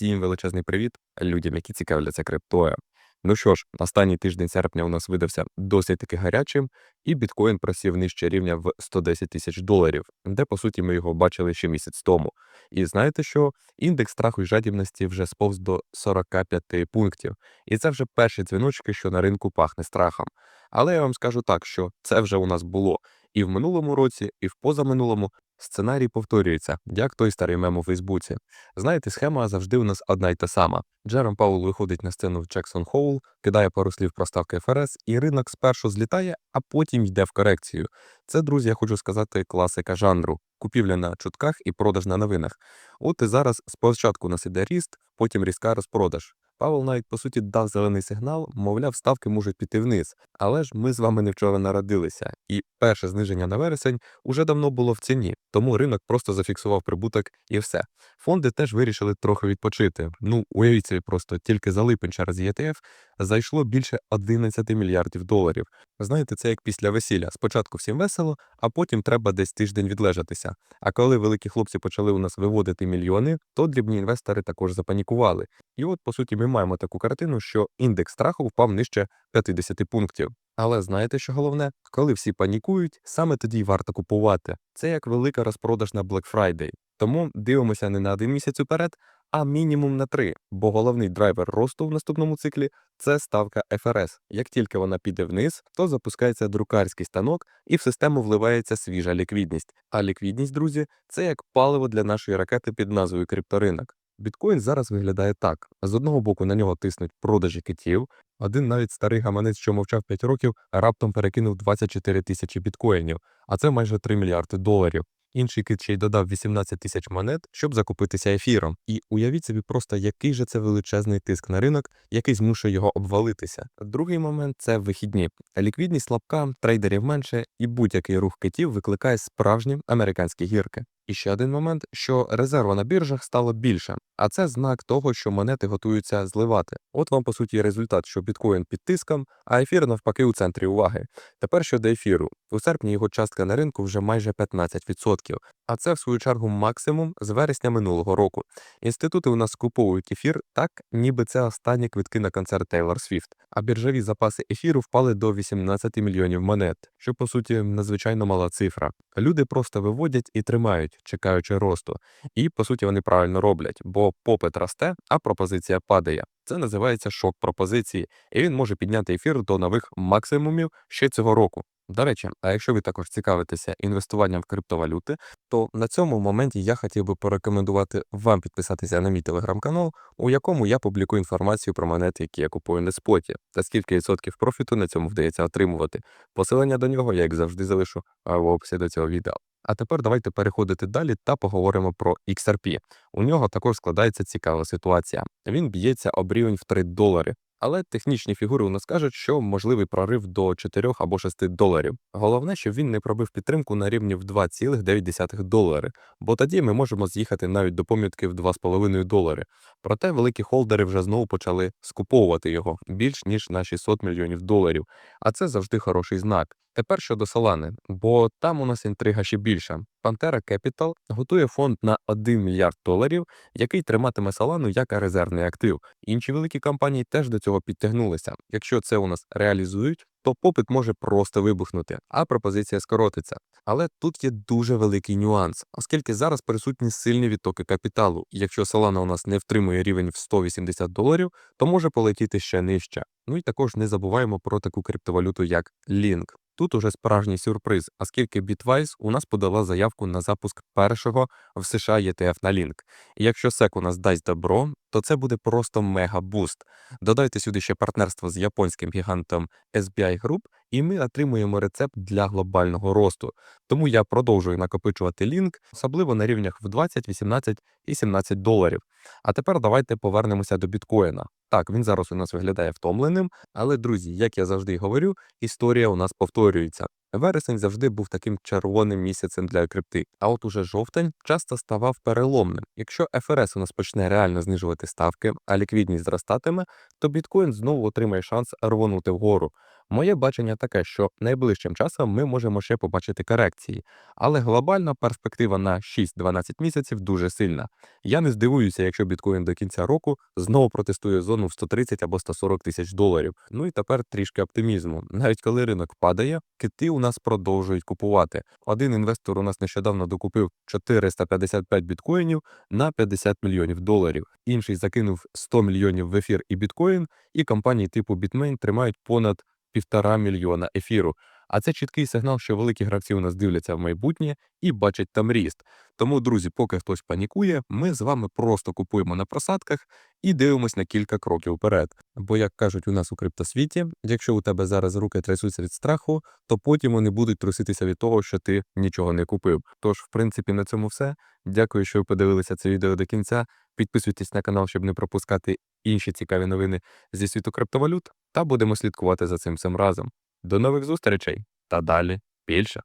Всім величезний привіт людям, які цікавляться криптою. Ну що ж, останній тиждень серпня у нас видався досить таки гарячим, і біткоін просів нижче рівня в 110 тисяч доларів, де по суті ми його бачили ще місяць тому. І знаєте що? Індекс страху і жадібності вже сповз до 45 пунктів. І це вже перші дзвіночки, що на ринку пахне страхом. Але я вам скажу так, що це вже у нас було і в минулому році, і в позаминулому. Сценарій повторюється, як той старий мем у Фейсбуці. Знаєте, схема завжди у нас одна й та сама. Джером Паул виходить на сцену в Джексон Хоул, кидає пару слів про ставки ФРС, і ринок спершу злітає, а потім йде в корекцію. Це, друзі, я хочу сказати, класика жанру. Купівля на чутках і продаж на новинах. От і зараз спочатку у нас іде ріст, потім різка розпродаж. Павел навіть по суті дав зелений сигнал, мовляв, ставки можуть піти вниз. Але ж ми з вами не вчора народилися, і перше зниження на вересень уже давно було в ціні, тому ринок просто зафіксував прибуток і все. Фонди теж вирішили трохи відпочити. Ну, уявіть собі, просто тільки за липень через ETF зайшло більше 11 мільярдів доларів. Знаєте, це як після весілля. Спочатку всім весело, а потім треба десь тиждень відлежатися. А коли великі хлопці почали у нас виводити мільйони, то дрібні інвестори також запанікували. І от, по суті, ми маємо таку картину, що індекс страху впав нижче 50 пунктів. Але знаєте, що головне? Коли всі панікують, саме тоді й варто купувати. Це як велика розпродаж на Black Friday. Тому дивимося не на один місяць уперед, а мінімум на три. Бо головний драйвер росту в наступному циклі це ставка ФРС. Як тільки вона піде вниз, то запускається друкарський станок і в систему вливається свіжа ліквідність. А ліквідність, друзі, це як паливо для нашої ракети під назвою крипторинок. Біткоін зараз виглядає так: з одного боку на нього тиснуть продажі китів. Один навіть старий гаманець, що мовчав 5 років, раптом перекинув 24 тисячі біткоїнів, а це майже 3 мільярди доларів. Інший кит ще й додав 18 тисяч монет, щоб закупитися ефіром. І уявіть собі просто, який же це величезний тиск на ринок, який змушує його обвалитися. Другий момент це вихідні. Ліквідність слабка, трейдерів менше, і будь-який рух китів викликає справжні американські гірки. І ще один момент, що резерва на біржах стало більше, а це знак того, що монети готуються зливати. От вам по суті результат, що біткоін під тиском, а ефір навпаки у центрі уваги. Тепер щодо ефіру, у серпні його частка на ринку вже майже 15%, а це в свою чергу максимум з вересня минулого року. Інститути у нас скуповують ефір так, ніби це останні квитки на концерт Тейлор Свіфт. А біржові запаси ефіру впали до 18 мільйонів монет, що по суті надзвичайно мала цифра. Люди просто виводять і тримають, чекаючи росту. І по суті вони правильно роблять, бо попит росте, а пропозиція падає. Це називається шок пропозиції, і він може підняти ефір до нових максимумів ще цього року. До речі, а якщо ви також цікавитеся інвестуванням в криптовалюти, то на цьому моменті я хотів би порекомендувати вам підписатися на мій телеграм-канал, у якому я публікую інформацію про монети, які я купую на споті, та скільки відсотків профіту на цьому вдається отримувати. Посилання до нього я, як завжди, залишу в описі до цього відео. А тепер давайте переходити далі та поговоримо про XRP. У нього також складається цікава ситуація. Він б'ється об рівень в 3 долари. Але технічні фігури у нас кажуть, що можливий прорив до 4 або 6 доларів. Головне, щоб він не пробив підтримку на рівні в 2,9 долари, бо тоді ми можемо з'їхати навіть до помітки в 2,5 долари. Проте великі холдери вже знову почали скуповувати його більш ніж на 600 мільйонів доларів. А це завжди хороший знак. Тепер щодо Солани, бо там у нас інтрига ще більша. Pantera Capital готує фонд на 1 мільярд доларів, який триматиме Солану як резервний актив. Інші великі компанії теж до цього підтягнулися. Якщо це у нас реалізують, то попит може просто вибухнути, а пропозиція скоротиться. Але тут є дуже великий нюанс, оскільки зараз присутні сильні відтоки капіталу. І якщо Solana у нас не втримує рівень в 180 доларів, то може полетіти ще нижче. Ну і також не забуваємо про таку криптовалюту, як Link. Тут уже справжній сюрприз, оскільки Bitwise у нас подала заявку на запуск першого в США ETF на Link. І якщо SEC у нас дасть добро, то це буде просто мега-буст. Додайте сюди ще партнерство з японським гігантом SBI Group, і ми отримуємо рецепт для глобального росту. Тому я продовжую накопичувати лінк, особливо на рівнях в 20, 18 і 17 доларів. А тепер давайте повернемося до біткоїна. Так, він зараз у нас виглядає втомленим, але, друзі, як я завжди говорю, історія у нас повторюється. Вересень завжди був таким червоним місяцем для крипти, а от уже жовтень часто ставав переломним. Якщо ФРС у нас почне реально знижувати ставки, а ліквідність зростатиме, то біткоін знову отримає шанс рвонути вгору. Моє бачення таке, що найближчим часом ми можемо ще побачити корекції, але глобальна перспектива на 6-12 місяців дуже сильна. Я не здивуюся, якщо біткоін до кінця року знову протестує зону в 130 або 140 тисяч доларів. Ну і тепер трішки оптимізму. Навіть коли ринок падає, кити у нас продовжують купувати. Один інвестор у нас нещодавно докупив 455 біткоїнів на 50 мільйонів доларів. Інший закинув 100 мільйонів в ефір і біткоін, і компанії типу Bitmain тримають понад півтора мільйона ефіру. А це чіткий сигнал, що великі гравці у нас дивляться в майбутнє і бачать там ріст. Тому, друзі, поки хтось панікує, ми з вами просто купуємо на просадках і дивимось на кілька кроків вперед. Бо, як кажуть у нас у криптосвіті, якщо у тебе зараз руки трясуться від страху, то потім вони будуть труситися від того, що ти нічого не купив. Тож, в принципі, на цьому все. Дякую, що ви подивилися це відео до кінця. Підписуйтесь на канал, щоб не пропускати інші цікаві новини зі світу криптовалют, та будемо слідкувати за цим всім разом. До нових зустрічей та далі більше.